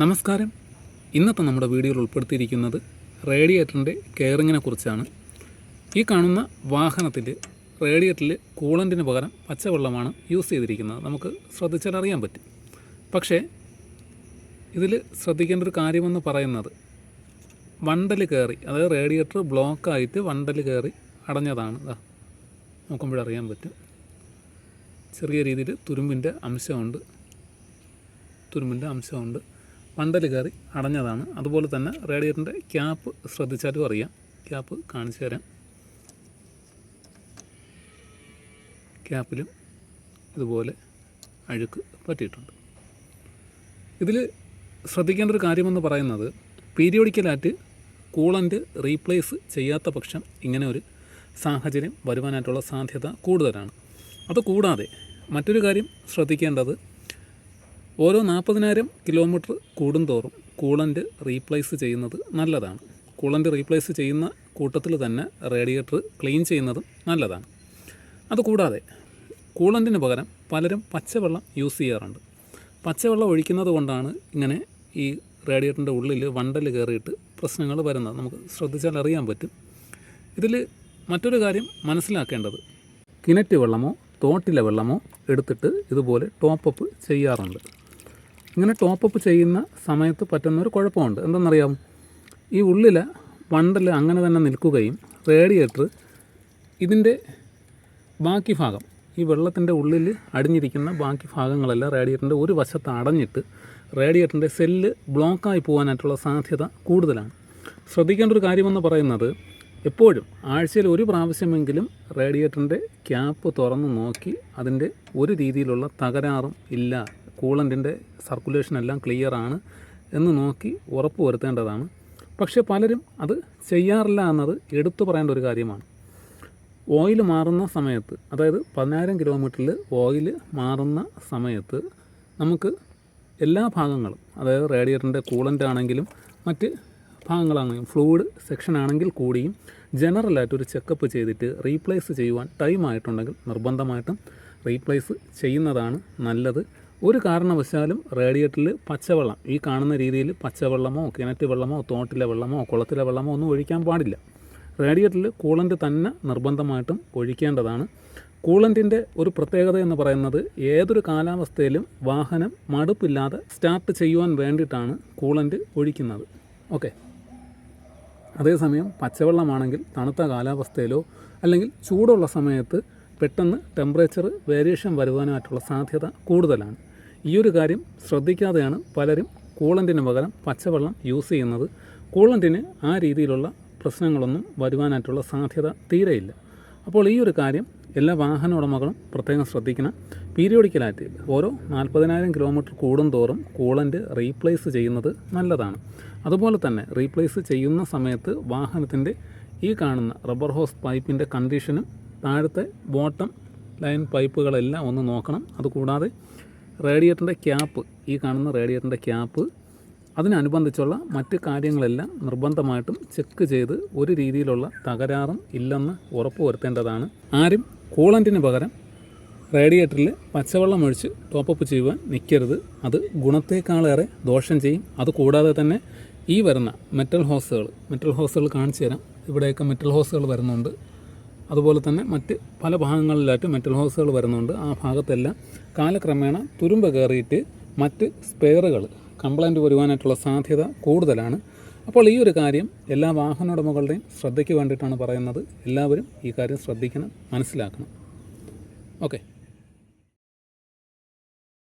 നമസ്കാരം. ഇന്നത്തെ നമ്മുടെ വീഡിയോയിൽ ഉൾപ്പെടുത്തിയിരിക്കുന്നത് റേഡിയേറ്ററിന്റെ കെയറിങ്ങിനെ കുറിച്ചാണ്. ഈ കാണുന്ന വാഹനത്തിൽ റേഡിയേറ്ററിൽ കൂളന്റിന് പകരം പച്ചവെള്ളമാണ് യൂസ് ചെയ്തിരിക്കുന്നത്. നമുക്ക് ശ്രദ്ധിച്ചാൽ അറിയാൻ പറ്റും. പക്ഷേ ഇതിൽ ശ്രദ്ധിക്കേണ്ട ഒരു കാര്യമെന്ന് പറയുന്നത് വണ്ടൽ കയറി അതായത് റേഡിയേറ്റർ ബ്ലോക്കായിട്ട് വണ്ടൽ കയറി അടഞ്ഞതാണ്. നോക്കുമ്പോഴറിയാൻ പറ്റും. ചെറിയ രീതിയിൽ തുരുമ്പിന്റെ അംശമുണ്ട്. തുരുമ്പിന്റെ അംശമുണ്ട്. പണ്ടൽ കയറി അടഞ്ഞതാണ്. അതുപോലെ തന്നെ റേഡിയേറ്ററിന്റെ ക്യാപ്പ് ശ്രദ്ധിച്ചാലും അറിയാം. ക്യാപ്പ് കാണിച്ചു തരാം. ക്യാപ്പിലും ഇതുപോലെ അഴുക്ക് പറ്റിയിട്ടുണ്ട്. ഇതിൽ ശ്രദ്ധിക്കേണ്ട ഒരു കാര്യമെന്ന് പറയുന്നത് പീരിയോഡിക്കലായിട്ട് കൂളന്റ് റീപ്ലേസ് ചെയ്യാത്ത പക്ഷം ഇങ്ങനെ ഒരു സാഹചര്യം വരുവാനായിട്ടുള്ള സാധ്യത കൂടുതലാണ്. അത് കൂടാതെ മറ്റൊരു കാര്യം ശ്രദ്ധിക്കേണ്ടത് ഓരോ നാൽപ്പതിനായിരം കിലോമീറ്റർ കൂടുന്തോറും കൂളന്റ് റീപ്ലേസ് ചെയ്യുന്നത് നല്ലതാണ്. കൂളന്റ് റീപ്ലേസ് ചെയ്യുന്ന കൂട്ടത്തിൽ തന്നെ റേഡിയേറ്റർ ക്ലീൻ ചെയ്യുന്നതും നല്ലതാണ്. അതുകൂടാതെ കൂളന്റിന് പകരം പലരും പച്ചവെള്ളം യൂസ് ചെയ്യാറുണ്ട്. പച്ചവെള്ളം ഒഴിക്കുന്നത് കൊണ്ടാണ് ഇങ്ങനെ ഈ റേഡിയേറ്ററിന്റെ ഉള്ളിൽ വണ്ടൽ കയറിയിട്ട് പ്രശ്നങ്ങൾ വരുന്നത്. നമുക്ക് ശ്രദ്ധിച്ചാൽ അറിയാൻ പറ്റും. ഇതിൽ മറ്റൊരു കാര്യം മനസ്സിലാക്കേണ്ടത്. കിണറ്റ് വെള്ളമോ തോട്ടിലെ വെള്ളമോ എടുത്തിട്ട് ഇതുപോലെ ടോപ്പപ്പ് ചെയ്യാറുണ്ട്. ഇങ്ങനെ ടോപ്പപ്പ് ചെയ്യുന്ന സമയത്ത് പറ്റുന്നൊരു കുഴപ്പമുണ്ട്. എന്തെന്നറിയാം? ഈ ഉള്ളിൽ വണ്ടൽ അങ്ങനെ തന്നെ നിൽക്കുകയും റേഡിയേറ്റർ ഇതിന്റെ ബാക്കി ഭാഗം ഈ വെള്ളത്തിന്റെ ഉള്ളിൽ അടിഞ്ഞിരിക്കുന്ന ബാക്കി ഭാഗങ്ങളെല്ലാം റേഡിയേറ്ററിന്റെ ഒരു വശത്ത് അടഞ്ഞിട്ട് റേഡിയേറ്ററിന്റെ സെല്ല് ബ്ലോക്കായി പോകാനായിട്ടുള്ള സാധ്യത കൂടുതലാണ്. ശ്രദ്ധിക്കേണ്ട ഒരു കാര്യമെന്ന് പറയുന്നത് എപ്പോഴും ആഴ്ചയിൽ ഒരു പ്രാവശ്യമെങ്കിലും റേഡിയേറ്ററിന്റെ ക്യാപ്പ് തുറന്ന് നോക്കി അതിന്റെ ഒരു രീതിയിലുള്ള തകരാറും ഇല്ല. കൂളന്റിന്റെ സർക്കുലേഷൻ എല്ലാം ക്ലിയർ ആണ് എന്ന് നോക്കി ഉറപ്പ് വരുത്തേണ്ടതാണ്. പക്ഷേ പലരും അത് ചെയ്യാറില്ല എന്നത് എടുത്തു പറയേണ്ട ഒരു കാര്യമാണ്. ഓയിൽ മാറുന്ന സമയത്ത് അതായത് പതിനായിരം കിലോമീറ്ററിൽ ഓയിൽ മാറുന്ന സമയത്ത് നമുക്ക് എല്ലാ ഭാഗങ്ങളും അതായത് റേഡിയേറ്ററിന്റെ കൂളന്റ് ആണെങ്കിലും മറ്റ് ഭാഗങ്ങളാണെങ്കിലും ഫ്ലൂയിഡ് സെക്ഷൻ ആണെങ്കിൽ കൂടിയും ജനറലായിട്ട് ഒരു ചെക്കപ്പ് ചെയ്തിട്ട് റീപ്ലേസ് ചെയ്യുവാൻ ടൈം ആയിട്ടുണ്ടെങ്കിൽ നിർബന്ധമായിട്ടും റീപ്ലേസ് ചെയ്യുന്നതാണ് നല്ലത്. ഒരു കാരണവശാലും റേഡിയേറ്ററിൽ പച്ചവെള്ളം ഈ കാണുന്ന രീതിയിൽ പച്ചവെള്ളമോ കിണറ്റ് വെള്ളമോ തോട്ടിലെ വെള്ളമോ കുളത്തിലെ വെള്ളമോ ഒന്നും ഒഴിക്കാൻ പാടില്ല. റേഡിയേറ്ററിൽ കൂളന്റ് തന്നെ നിർബന്ധമായിട്ടും ഒഴിക്കേണ്ടതാണ്. കൂളന്റിന്റെ ഒരു പ്രത്യേകത എന്ന് പറയുന്നത് ഏതൊരു കാലാവസ്ഥയിലും വാഹനം മടുപ്പില്ലാതെ സ്റ്റാർട്ട് ചെയ്യുവാൻ വേണ്ടിയിട്ടാണ് കൂളന്റ് ഒഴിക്കുന്നത്. ഓക്കെ. അതേസമയം പച്ചവെള്ളമാണെങ്കിൽ തണുത്ത കാലാവസ്ഥയിലോ അല്ലെങ്കിൽ ചൂടുള്ള സമയത്ത് പെട്ടെന്ന് ടെമ്പറേച്ചർ വേരിയേഷൻ വരുവാനായിട്ടുള്ള സാധ്യത കൂടുതലാണ്. ഈ ഒരു കാര്യം ശ്രദ്ധിക്കാതെയാണ് പലരും കൂളന്റിന് പകരം പച്ചവെള്ളം യൂസ് ചെയ്യുന്നത്. കൂളന്റിന് ആ രീതിയിലുള്ള പ്രശ്നങ്ങളൊന്നും വരുവാനായിട്ടുള്ള സാധ്യത തീരെയില്ല. അപ്പോൾ ഈ ഒരു കാര്യം എല്ലാ വാഹന ഉടമകളും പ്രത്യേകം ശ്രദ്ധിക്കണം. പീരിയോഡിക്കലായിട്ട് ഓരോ നാൽപ്പതിനായിരം കിലോമീറ്റർ കൂടും തോറും കൂളന്റ് റീപ്ലേസ് ചെയ്യുന്നത് നല്ലതാണ്. അതുപോലെ തന്നെ റീപ്ലേസ് ചെയ്യുന്ന സമയത്ത് വാഹനത്തിന്റെ ഈ കാണുന്ന റബ്ബർ ഹോസ് പൈപ്പിന്റെ കണ്ടീഷനും താഴത്തെ ബോട്ടം ലൈൻ പൈപ്പുകളെല്ലാം ഒന്ന് നോക്കണം. അതുകൂടാതെ റേഡിയേറ്ററിന്റെ ക്യാപ്പ് ഈ കാണുന്ന റേഡിയേറ്ററിന്റെ ക്യാപ്പ് അതിനനുബന്ധിച്ചുള്ള മറ്റ് കാര്യങ്ങളെല്ലാം നിർബന്ധമായിട്ടും ചെക്ക് ചെയ്ത് ഒരു രീതിയിലുള്ള തകരാറും ഇല്ലെന്ന് ഉറപ്പ് വരുത്തേണ്ടതാണ് ആരും കൂളന്റിന് പകരം റേഡിയേറ്ററിൽ പച്ചവെള്ളം ഒഴിച്ച് ടോപ്പപ്പ് ചെയ്യുവാൻ നിൽക്കരുത് അത് ഗുണത്തേക്കാളേറെ ദോഷം ചെയ്യും. അത് കൂടാതെ തന്നെ ഈ വരുന്ന മെറ്റൽ ഹോസുകൾ മെറ്റൽ ഹോസുകൾ കാണിച്ചു തരാം ഇവിടെയൊക്കെ മെറ്റൽ ഹോസുകൾ വരുന്നുണ്ട്. അതുപോലെ തന്നെ മറ്റ് പല ഭാഗങ്ങളിലായിട്ട് മെറ്റൽ ഹോസുകൾ വരുന്നുണ്ട്. ആ ഭാഗത്തെല്ലാം കാലക്രമേണ തുരുമ്പ് കയറിയിട്ട് മറ്റ് സ്പെയറുകൾ കംപ്ലൈന്റ് വരുവാനായിട്ടുള്ള സാധ്യത കൂടുതലാണ്. അപ്പോൾ ഈ ഒരു കാര്യം എല്ലാ വാഹന ഉടമകളുടെയും ശ്രദ്ധയ്ക്ക് വേണ്ടിയിട്ടാണ് പറയുന്നത്. എല്ലാവരും ഈ കാര്യം ശ്രദ്ധിക്കണം മനസ്സിലാക്കണം. ഓക്കെ.